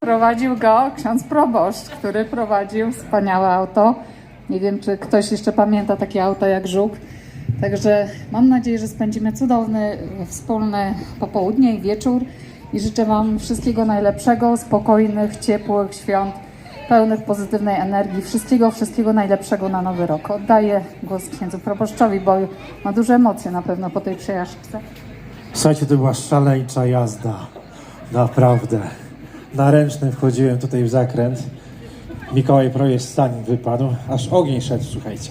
Prowadził go ksiądz proboszcz, który prowadził wspaniałe auto. Nie wiem, czy ktoś jeszcze pamięta takie auto jak Żuk. Także mam nadzieję, że spędzimy cudowny, wspólny popołudnie i wieczór. I życzę Wam wszystkiego najlepszego, spokojnych, ciepłych świąt, pełnych pozytywnej energii. Wszystkiego, wszystkiego najlepszego na nowy rok. Oddaję głos księdzu proboszczowi, bo ma duże emocje na pewno po tej przejażdżce. Słuchajcie, to była szaleńcza jazda. Naprawdę. Na ręcznym wchodziłem tutaj w zakręt. Mikołaj Projesz stan wypadł, aż ogień szedł, słuchajcie.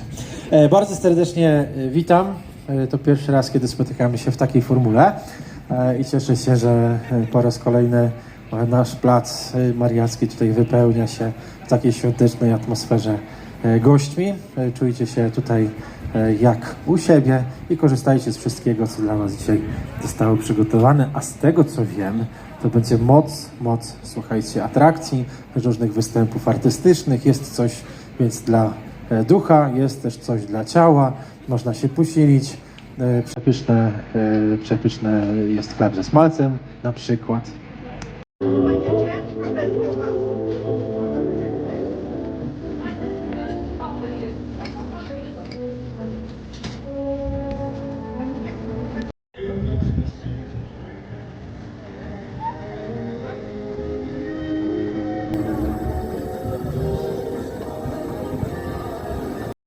E, bardzo serdecznie e, witam. E, to pierwszy raz, kiedy spotykamy się w takiej formule e, i cieszę się, że e, po raz kolejny e, nasz plac mariacki tutaj wypełnia się w takiej świątecznej atmosferze gośćmi. Czujcie się tutaj jak u siebie i korzystajcie z wszystkiego, co dla Was dzisiaj zostało przygotowane. A z tego, co wiem, to będzie moc, moc, słuchajcie, atrakcji, różnych występów artystycznych. Jest coś więc dla e, ducha, jest też coś dla ciała. Można się posilić. E, Przepyszne, e, przepyszne jest chleb ze smalcem na przykład.